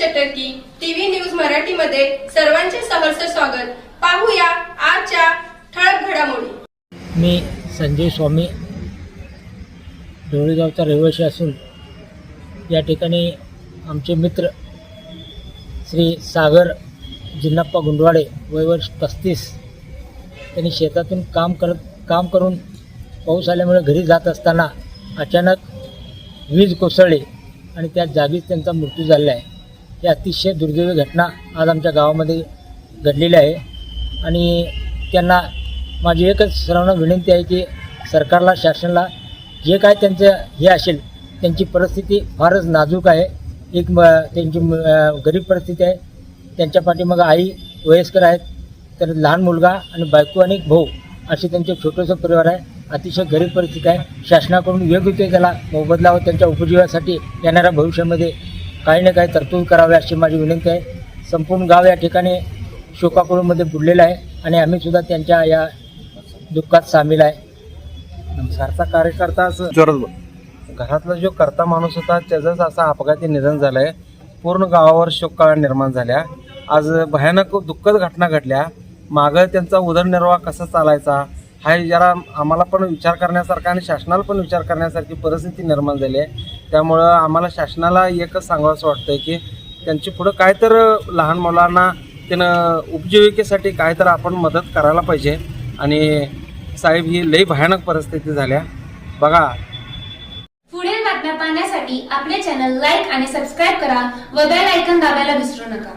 चटर्की TV news मराठीमध्ये सर्वांचे सहर्ष स्वागत. पाहूया आजच्या ठळक घडामोडी. मी संजय स्वामी ढवळेगावचा रहिवासी असून या ठिकाणी आमचे मित्र श्री सागर जिन्नाप्पा गुंडवाडे वय वर्ष पस्तीस त्यांनी शेतातून काम करत काम करून पाऊस आल्यामुळे घरी जात असताना अचानक वीज कोसळली आणि त्या जागीच त्यांचा मृत्यू झालेला आहे. ही अतिशय दुर्दैवी घटना आज आमच्या गावामध्ये घडलेली आहे. आणि त्यांना माझी एकच सर्वांना विनंती आहे की सरकारला शासनाला जे काय त्यांचं हे असेल त्यांची परिस्थिती फारच नाजूक आहे. एक म त्यांची गरीब परिस्थिती आहे. त्यांच्या पाठीमागं आई वयस्कर आहेत. तर लहान मुलगा आणि बायको आणि भाऊ असे त्यांचे छोटंसं परिवार आहे. अतिशय गरीब परिस्थिती आहे. शासनाकडून योग्य त्याला मोबदला व त्यांच्या उपजीवासाठी येणाऱ्या भविष्यामध्ये काही ना काही तरतूद करावी अशी माझी विनंती आहे. संपूर्ण गाव या ठिकाणी शोकाकुळमध्ये बुडलेलं आहे आणि आम्ही सुद्धा त्यांच्या या दुःखात सामील आहे. घरचा कार्यकर्ता घरातला जो करता माणूस होता त्याचंच असा अपघाती निधन झालंय. पूर्ण गावावर शोककळा निर्माण झाल्या. आज भयानक दुःखद घटना घडल्या. मागं त्यांचा उदरनिर्वाह कसा चालायचा? हा जरा आम्हाला पण विचार करण्यासारखा आणि शासनाला पण विचार करण्यासारखी परिस्थिती निर्माण झाली आहे. त्यामुळं आम्हाला शासनाला एकच सांगावं वाटतंय की त्यांची पुढं काय तर लहान मुलांना त्यानं उपजीविकेसाठी काय तर आपण मदत करायला पाहिजे. आणि साहेब ही लई भयानक परिस्थिती झाल्या बघा. पुढील बातम्या पाहण्यासाठी आपले चॅनल लाईक आणि सबस्क्राईब करा व बेल आयकन दाबायला विसरू नका.